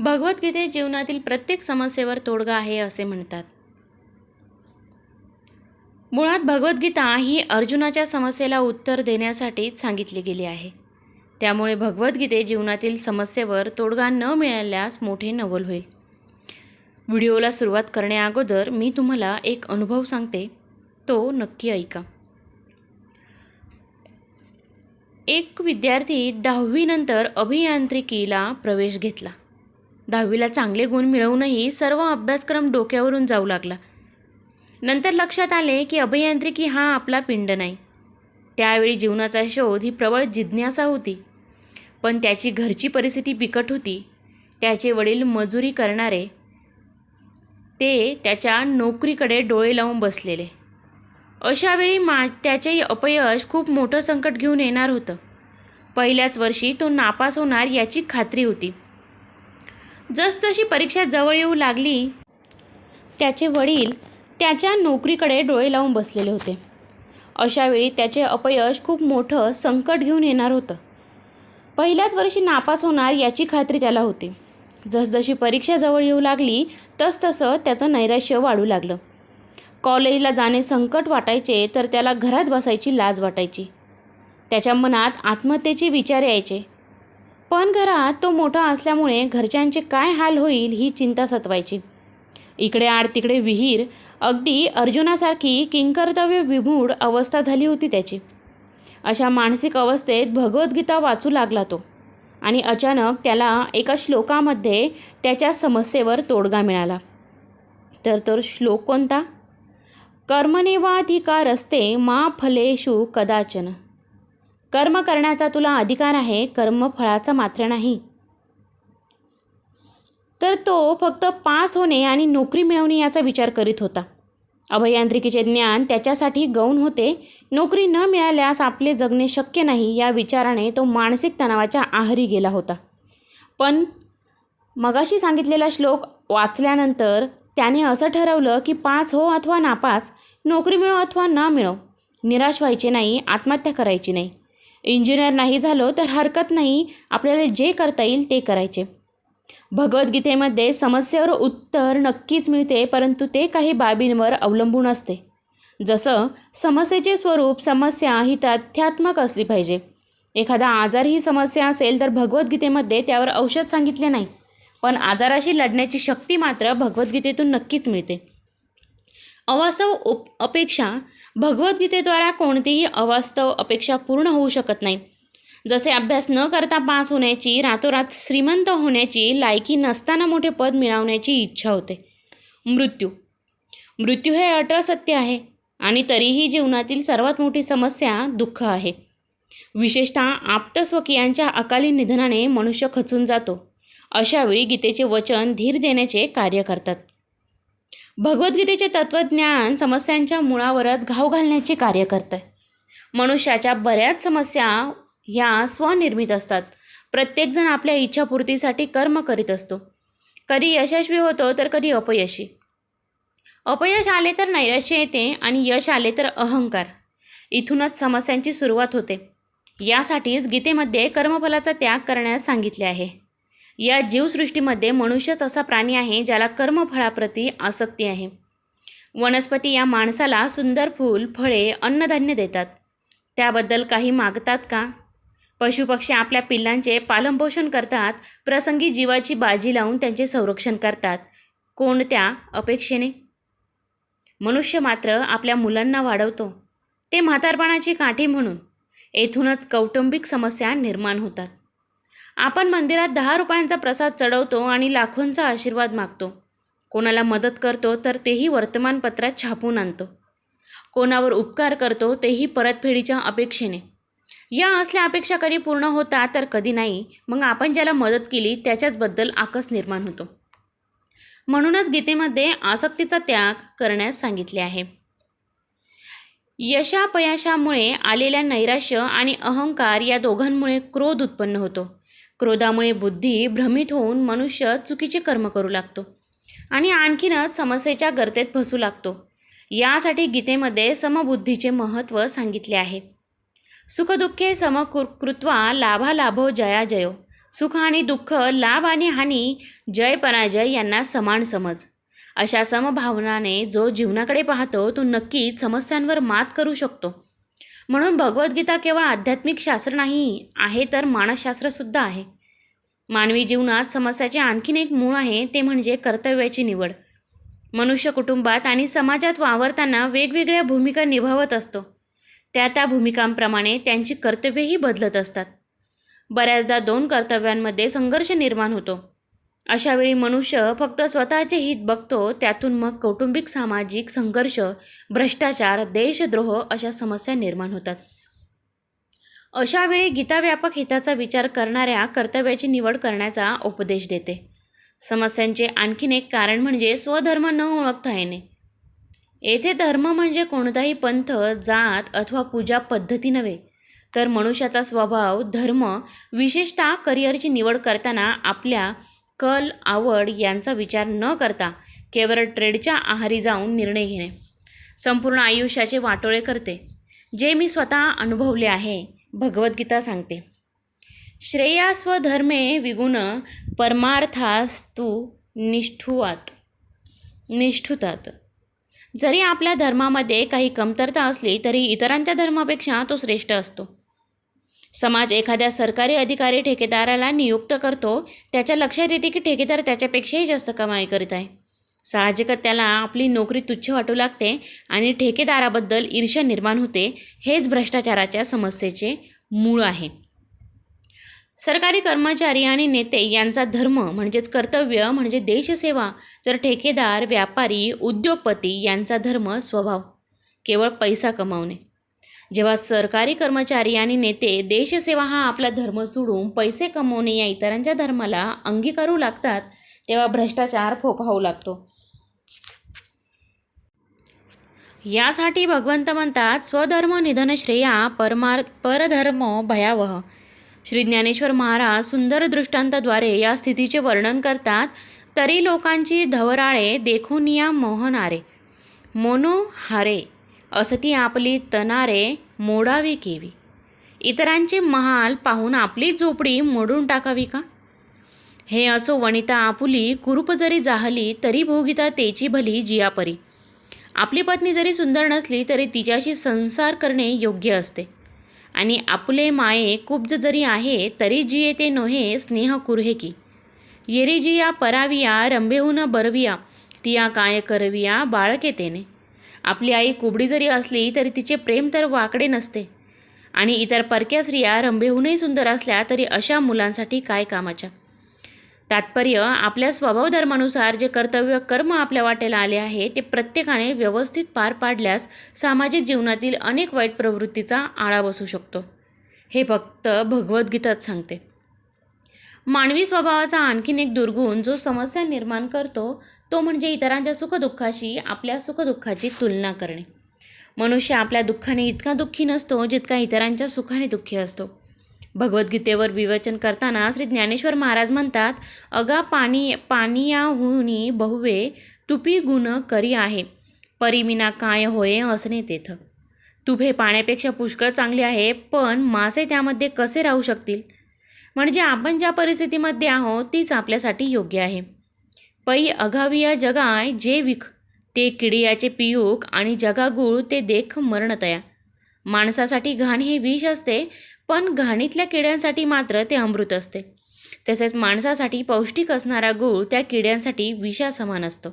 भगवद्गीतेत जीवनातील प्रत्येक समस्येवर तोडगा आहे असे म्हणतात. मुळात भगवद्गीता ही अर्जुनाच्या समस्येला उत्तर देण्यासाठीच सांगितली गेली आहे. त्यामुळे भगवद्गीते जीवनातील समस्येवर तोडगा न मिळाल्यास मोठे नवल होईल. व्हिडिओला सुरुवात करण्याअगोदर मी तुम्हाला एक अनुभव सांगते. तो नक्की ऐका. एक विद्यार्थी दहावीनंतर अभियांत्रिकीला प्रवेश घेतला. दहावीला चांगले गुण मिळवूनही सर्व अभ्यासक्रम डोक्यावरून जाऊ लागला. नंतर लक्षात आले की अभियांत्रिकी हा आपला पिंड नाही. त्यावेळी जीवनाचा शोध ही प्रबळ जिज्ञासा होती. पण त्याची घरची परिस्थिती बिकट होती. त्याचे वडील मजुरी करणारे ते त्याच्या नोकरीकडे डोळे लावून बसलेले. अशावेळी मा त्याचे अपयश खूप मोठं संकट घेऊन येणार होतं. पहिल्याच वर्षी तो नापास होणार याची खात्री होती. जसजशी परीक्षा जवळ येऊ लागली त्याचे वडील त्याच्या नोकरीकडे डोळे लावून बसलेले होते. अशावेळी त्याचे अपयश खूप मोठं संकट घेऊन येणार होतं. पहिल्याच वर्षी नापास होणार याची खात्री त्याला होती. जसजशी परीक्षा जवळ येऊ लागली तसतसं त्याचं नैराश्य वाढू लागलं. कॉलेजला जाणे संकट वाटायचे तर त्याला घरात बसायची लाज वाटायची. त्याच्या मनात आत्महत्येचे विचार यायचे. पण घरात तो मोठा असल्यामुळे घरच्यांचे काय हाल होईल ही चिंता सतवायची. इकडे आड तिकडे विहीर अगदी अर्जुनासारखी किंकर्तव्य विमूढ अवस्था झाली होती त्याची. अशा मानसिक अवस्थेत भगवद्गीता वाचू लागला तो आणि अचानक त्याला एका श्लोकामध्ये त्याच्या समस्येवर तोडगा मिळाला. तर तो श्लोक कोणता? कर्मनेवाधिकारस्ते मा फलेषु कदाचन. कर्म करण्याचा तुला अधिकार आहे कर्मफळाचा मात्र नाही. तर तो फक्त पास होणे आणि नोकरी मिळवणे याचा विचार करीत होता. अभियांत्रिकीचे ज्ञान त्याच्यासाठी गौण होते. नोकरी न मिळाल्यास आपले जगणे शक्य नाही या विचाराने तो मानसिक तणावाच्या आहारी गेला होता. पण मगाशी सांगितलेला श्लोक वाचल्यानंतर त्याने असं ठरवलं की पास हो अथवा नापास नोकरी मिळो अथवा न मिळो निराश व्हायचे नाही आत्महत्या करायची नाही. इंजिनियर नाही झालो तर हरकत नाही. आपल्याला जे करता येईल ते करायचे. भगवद्गीतेमध्ये समस्येवर उत्तर नक्कीच मिळते परंतु ते काही बाबींवर अवलंबून असते. जसं समस्येचे स्वरूप समस्या ही तथ्यात्मक असली पाहिजे. एखादा आजार ही समस्या असेल तर भगवद्गीतेमध्ये त्यावर औषध सांगितले नाही. पण आजाराशी लढण्याची शक्ती मात्र भगवद्गीतेतून नक्कीच मिळते. अवास्तव उप अपेक्षा भगवद्गीतेद्वारा कोणतीही अवास्तव अपेक्षा पूर्ण होऊ शकत नाही. जसे अभ्यास न करता पास होण्याची रातोरात श्रीमंत होण्याची लायकी नसताना मोठे पद मिळवण्याची इच्छा होते. मृत्यू. मृत्यू हे अटळ सत्य आहे आणि तरीही जीवनातील सर्वात मोठी समस्या दुःख आहे. विशेषतः आप्तस्वकीयांच्या अकाली निधनाने मनुष्य खचून जातो. अशावेळी गीतेचे वचन धीर देण्याचे कार्य करतात. भगवद्गीतेचे तत्त्वज्ञान समस्यांच्या मुळावरच घाव घालण्याचे कार्य करतं मनुष्याच्या बऱ्याच समस्या ह्या स्वनिर्मित असतात. प्रत्येकजण आपल्या इच्छापूर्तीसाठी कर्म करीत असतो. कधी यशस्वी होतो तर कधी अपयशी. अपयश आले तर नैराश्य येते आणि यश आले तर अहंकार. इथूनच समस्यांची सुरुवात होते. यासाठीच गीतेमध्ये कर्मफलाचा त्याग करण्यास सांगितले आहे. या जीवसृष्टीमध्ये मनुष्यच असा प्राणी आहे ज्याला कर्मफळाप्रती आसक्ती आहे. वनस्पती या माणसाला सुंदर फूल फळे अन्नधान्य देतात. त्याबद्दल काही मागतात का? पशुपक्षी आपल्या पिल्लांचे पालनपोषण करतात प्रसंगी जीवाची बाजी लावून त्यांचे संरक्षण करतात. कोणत्या अपेक्षेने? मनुष्य मात्र आपल्या मुलांना वाढवतो. ते म्हातारपणाची काठी म्हणून. येथूनच कौटुंबिक समस्या निर्माण होतात. आपण मंदिरात दहा रुपयांचा प्रसाद चढवतो आणि लाखोंचा आशीर्वाद मागतो. कोणाला मदत करतो तर तेही वर्तमानपत्रात छापून आणतो. कोणावर उपकार करतो तेही परतफेडीच्या अपेक्षेने. या असल्या अपेक्षा कधी पूर्ण होता तर कधी नाही. मग आपण ज्याला मदत केली त्याच्याचबद्दल आकस निर्माण होतो. म्हणूनच गीतेमध्ये आसक्तीचा त्याग करण्यास सांगितले आहे. यशापयशामुळे आलेल्या नैराश्य आणि अहंकार या दोघांमुळे क्रोध उत्पन्न होतो. क्रोधामुळे बुद्धी भ्रमित होऊन मनुष्य चुकीचे कर्म करू लागतो आणि आणखीनच समस्येच्या गर्तेत फसू लागतो. यासाठी गीतेमध्ये समबुद्धीचे महत्त्व सांगितले आहे. सुखदुःखे समकृत्वा कृत्वा लाभालाभो जया जयो सुख आणि दुःख लाभ आणि हानी जय पराजय यांना समान समज. अशा समभावनाने जो जीवनाकडे पाहतो तो नक्कीच समस्यांवर मात करू शकतो. म्हणून भगवद्गीता केवळ आध्यात्मिक शास्त्र नाही आहे तर मानसशास्त्रसुद्धा आहे. मानवी जीवनात समस्याचे आणखीन एक मूळ आहे ते म्हणजे कर्तव्याची निवड. मनुष्य कुटुंबात आणि समाजात वावरताना वेगवेगळ्या भूमिका निभावत असतो. त्या त्या भूमिकांप्रमाणे त्यांची कर्तव्येही बदलत असतात. बऱ्याचदा दोन कर्तव्यांमध्ये संघर्ष निर्माण होतो. अशावेळी मनुष्य फक्त स्वतःचे हित बघतो त्यातून मग कौटुंबिक सामाजिक संघर्ष भ्रष्टाचार देशद्रोह अशा समस्या निर्माण होतात. अशावेळी गीता व्यापक हिताचा विचार करणाऱ्या कर्तव्याची निवड करण्याचा उपदेश देते. समस्यांचे आणखीन एक कारण म्हणजे स्वधर्म न ओळखता येणे. येथे धर्म म्हणजे कोणताही पंथ जात अथवा पूजा पद्धती नव्हे तर मनुष्याचा स्वभाव धर्म विशेषतः करिअरची निवड करताना आपल्या कल आवड यांचा विचार न करता केवळ ट्रेडच्या आहारी जाऊन निर्णय घेणे. संपूर्ण आयुष्याचे वाटोळे करते. जे मी स्वतः अनुभवले आहे भगवद्गीता सांगते. श्रेयास्वधर्मे विगुण परमार्थास्तु निष्ठुवात. निष्ठुतात. जरी आपल्या धर्मामध्ये काही कमतरता असली तरी इतरांच्या धर्मापेक्षा तो श्रेष्ठ असतो. समाज एखाद्या सरकारी अधिकारी ठेकेदाराला नियुक्त करतो त्याच्या लक्षात येते की ठेकेदार त्याच्यापेक्षाही जास्त कमाई करीत आहे. साहजिकच त्याला आपली नोकरी तुच्छ वाटू लागते आणि ठेकेदाराबद्दल ईर्ष्या निर्माण होते हेच भ्रष्टाचाराच्या समस्येचे मूळ आहे. सरकारी कर्मचारी आणि नेते यांचा धर्म म्हणजेच कर्तव्य म्हणजे देशसेवा तर ठेकेदार व्यापारी उद्योगपती यांचा धर्म स्वभाव. केवळ पैसा कमावणे. जेव्हा सरकारी कर्मचारी आणि नेते देशसेवा हा आपला धर्म सोडून पैसे कमवणे या इतरांच्या धर्माला अंगीकारू लागतात तेव्हा भ्रष्टाचार फोफावू लागतो. यासाठी भगवंत म्हणतात स्वधर्म निधन श्रेया परमार परधर्म भयावह. श्री ज्ञानेश्वर महाराज सुंदर दृष्टांताद्वारे या स्थितीचे वर्णन करतात तरी लोकांची धवराळे देखून या मोहनारे. मोनो हारे असती आपली तनारे मोडावी केवी. इतरांचे महाल पाहून आपली झोपडी मोडून टाकावी का? हे असो वनिता आपुली कुरूप जरी जाहली तरी भोगिता तेची भली जियापरी. आपली पत्नी जरी सुंदर नसली तरी तिच्याशी संसार करणे योग्य असते. आणि आपले माये कुब्ज जरी आहे तरी जिये ते नोहे स्नेह कुर्हे की. येरी जिया पराविया रंबेहून बरविया तिया काय करविया बाळके तेने आपली आई कुबडी जरी असली तरी तिचे प्रेम तर वाकडे नसते. आणि इतर परक्या स्त्रिया रंभेहूनही सुंदर असल्या तरी अशा मुलांसाठी काय कामाच्या? तात्पर्य आपल्या स्वभावधर्मानुसार जे कर्तव्य कर्म आपल्या वाटेला आले आहे ते प्रत्येकाने व्यवस्थित पार पाडल्यास सामाजिक जीवनातील अनेक वाईट प्रवृत्तीचा आळा बसू शकतो. हे फक्त भगवद्गीताच सांगते. मानवी स्वभावाचा आणखीन एक दुर्गुण जो समस्या निर्माण करतो तो म्हणजे इतरांच्या सुखदुःखाशी आपल्या सुखदुःखाची तुलना करणे. मनुष्य आपल्या दुःखाने इतका दुःखी नसतो जितका इतरांच्या सुखाने दुःखी असतो. भगवद्गीतेवर विवेचन करताना श्री ज्ञानेश्वर महाराज म्हणतात अगा पाणी पाणीयाहुनी बहुवे तुपी गुण करी आहे परिमिना काय होय असणे तेथ. तुप हे पाण्यापेक्षा पुष्कळ चांगले आहे पण मासे त्यामध्ये कसे राहू शकतील? म्हणजे आपण ज्या परिस्थितीमध्ये आहोत तीच आपल्यासाठी योग्य आहे. पै अघाविया जगाय जे विख ते किडियाचे पियूक आणि जगागुळ ते देख मरणतया. माणसासाठी घाण हे विष असते पण घाणीतल्या किड्यांसाठी मात्र ते अमृत असते. तसेच माणसासाठी पौष्टिक असणारा गूळ त्या किड्यांसाठी विषासमान असतो.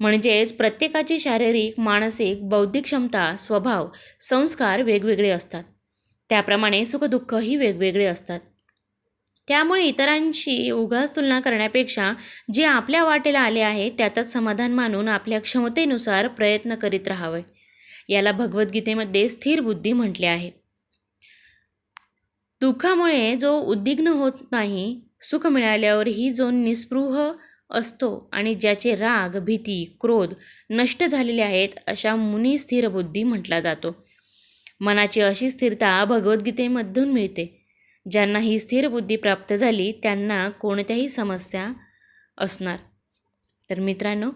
म्हणजेच प्रत्येकाची शारीरिक मानसिक बौद्धिक क्षमता स्वभाव संस्कार वेगवेगळे असतात. त्याप्रमाणे सुखदुःखही वेगवेगळे असतात. त्यामुळे इतरांशी उगाच तुलना करण्यापेक्षा जे आपल्या वाटेला आले आहे त्यातच समाधान मानून आपल्या क्षमतेनुसार प्रयत्न करीत राहावे. याला भगवद्गीतेमध्ये स्थिर बुद्धी म्हटले आहे. दुःखामुळे जो उद्विग्न होत नाही सुख मिळाल्यावरही जो निस्पृह असतो आणि ज्याचे राग भीती क्रोध नष्ट झालेले आहेत अशा मुनी स्थिर बुद्धी म्हटला जातो. मनाची अशी स्थिरता भगवद्गीतेमधून मिळते. ज्यांना ही स्थिर बुद्धी प्राप्त झाली त्यांना कोणत्याही समस्या असणार. तर मित्रांनो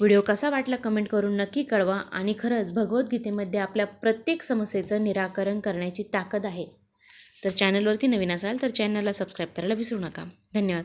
व्हिडिओ कसा वाटला कमेंट करून नक्की कळवा आणि खरंच भगवद्गीतेमध्ये आपल्या प्रत्येक समस्येचं निराकरण करण्याची ताकद आहे. तर चॅनलवरती नवीन असाल तर चॅनलला सबस्क्राईब करायला विसरू नका. धन्यवाद.